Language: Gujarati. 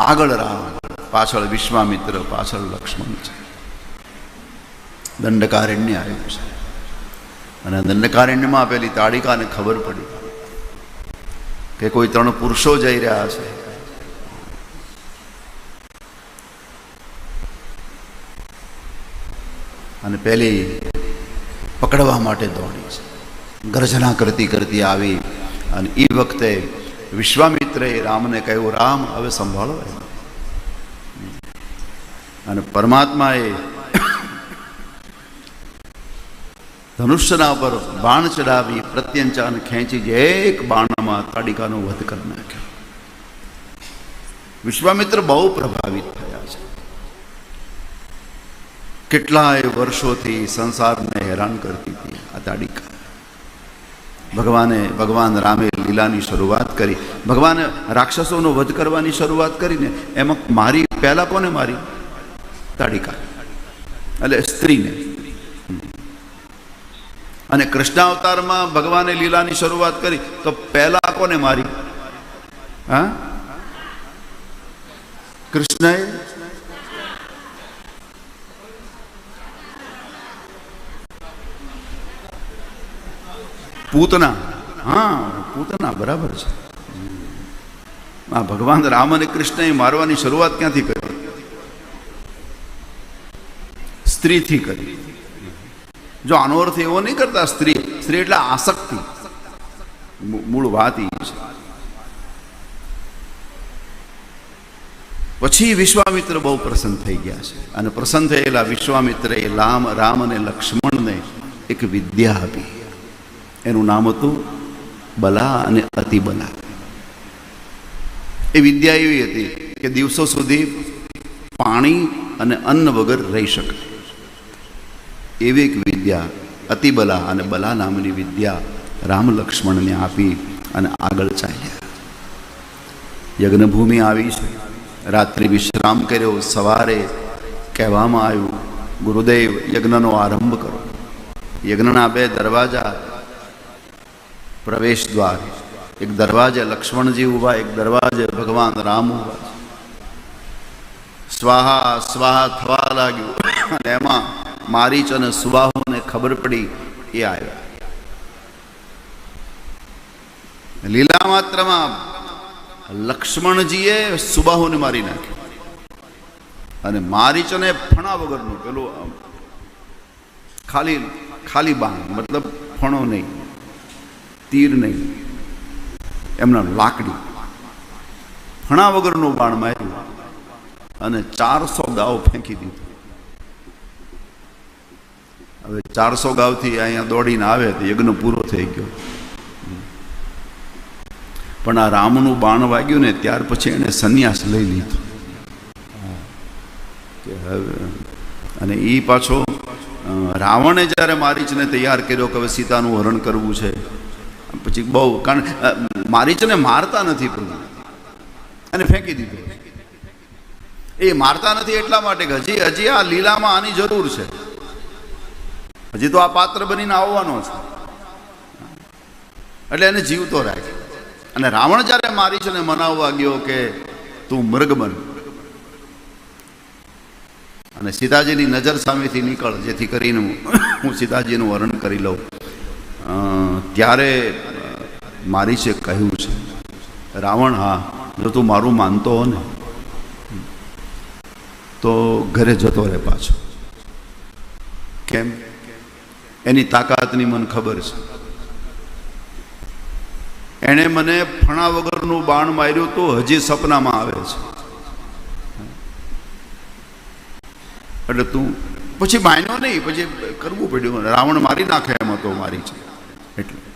આગળ રામ પાછળ વિશ્વામિત્ર, પાછળ લક્ષ્મણ છે. દંડકારણ્ય આવ્યું છે. અને દંડકારણ્યમાં પેલી તાડિકાને ખબર પડી કે કોઈ ત્રણ પુરુષો જઈ રહ્યા છે. અને પેલી પકડવા માટે દોડી છે. ગર્જના કરતી કરતી આવી અને એ વખતે વિશ્વામિત્રે રામને કહ્યું, રામ, હવે સંભાળો અને પરમાત્માએ ધનુષ્યના પર બાણ ચડાવી પ્રત્યંચાન ખેંચી જે એક બાણમાં તાડિકાનો વધ કરી નાખ્યો. વિશ્વામિત્ર બહુ પ્રભાવિત થયા છે. કેટલાય વર્ષોથી સંસારને હેરાન કરતી હતી આ તાડિકા. ભગવાને ભગવાન રામે લીલાની શરૂઆત કરી, ભગવાને રાક્ષસોનો વધ કરવાની શરૂઆત કરીને એમાં મારી, પહેલાં કોને મારી? તાડિકા. એટલે સ્ત્રીને. અને કૃષ્ણાવતારમાં ભગવાને લીલાની શરૂઆત કરી, તો પહેલા કોને મારી? હા? કૃષ્ણએ પૂતના. હા, પૂતના બરાબર છે. આ ભગવાન રામ અને કૃષ્ણએ મારવાની શરૂઆત ક્યાંથી કરી? સ્ત્રીથી કરી. જો આનો અર્થ એવો નહીં કરતા સ્ત્રી સ્ત્રી એટલે આસક્તિ. મૂળ વાત એ છે. પછી વિશ્વામિત્ર બહુ પ્રસન્ન થઈ ગયા છે. અને પ્રસન્ન થયેલા વિશ્વામિત્રએ રામ રામ અને લક્ષ્મણને એક વિદ્યા આપી. એનું નામ હતું બલા અને અતિબલા એ વિદ્યા એવી હતી કે દિવસો સુધી પાણી અને અન્ન વગર રહી શકે. એવી એક વિદ્યા અતિબલા અને બલા નામની વિદ્યા રામ લક્ષ્મણને આપી અને આગળ ચાલ્યા. યજ્ઞભૂમિ આવી છે. રાત્રિ વિશ્રામ કર્યો. સવારે કહેવામાં આવ્યું, ગુરુદેવ, યજ્ઞનો આરંભ કરો. યજ્ઞના બે દરવાજા પ્રવેશ દ્વાર. એક દરવાજે લક્ષ્મણજી ઊભા, એક દરવાજે ભગવાન રામ ઊભા સ્વાહા સ્વાહા થવા લાગ્યું. અને એમાં મારીચ અને સુબાહુને ખબર પડી એ આવ્યા. લીલા માત્રમાં લક્ષ્મણજીએ સુબાહુને મારી નાખ્યો. અને મારીચને ફણા વગરનું પેલું ખાલી ખાલી બાણ, મતલબ ફણો નહીં. તીર નહીં. એમના લાકડી. ફણા વગરનું બાણ માર્યું અને ચારસો ગાવ ફેંકી દીધું. હવે ચારસો ગાવથી અહીંયા દોડીને આવે તો યજ્ઞ પૂરો થઈ ગયો. પણ આ રામનું બાણ વાગ્યું ને ત્યાર પછી એણે સંન્યાસ લઈ લીધો. કે હવે અને એ પાછો રાવણે જ્યારે મારીચને તૈયાર કર્યો કે હવે સીતાનું હરણ કરવું છે પછી બહુ કારણ અ, મારીચને મારતા નથી પ્રભુ અને ફેંકી દીધો. એ મારતા નથી એટલા માટે કે હજી હજી આ લીલામાં આની જરૂર છે. હજી તો આ પાત્ર બનીને આવવાનો છે. એટલે એને જીવતો રાખે. અને રાવણ જ્યારે મારી છે ને મનાવવા ગયો કે તું મૃગ બન. અને સીતાજીની નજર સામેથી નીકળ જેથી કરીને હું- સીતાજીનું વર્ણન કરી લઉં. ત્યારે મારી છે, કહ્યું છે. રાવણ, હા, જો તું મારું માનતો હો ને, તો ઘરે જતો રહે પાછો. કેમ? એની તાકાતની મને ખબર છે. એણે મને ફણા વગરનું બાણ માર્યું તો હજી સપનામાં આવે છે. એટલે તું, પછી માન્યો નહીં, પછી કરવું પડ્યું. રાવણ મારી નાખે એમ હતો મારી છે. એટલે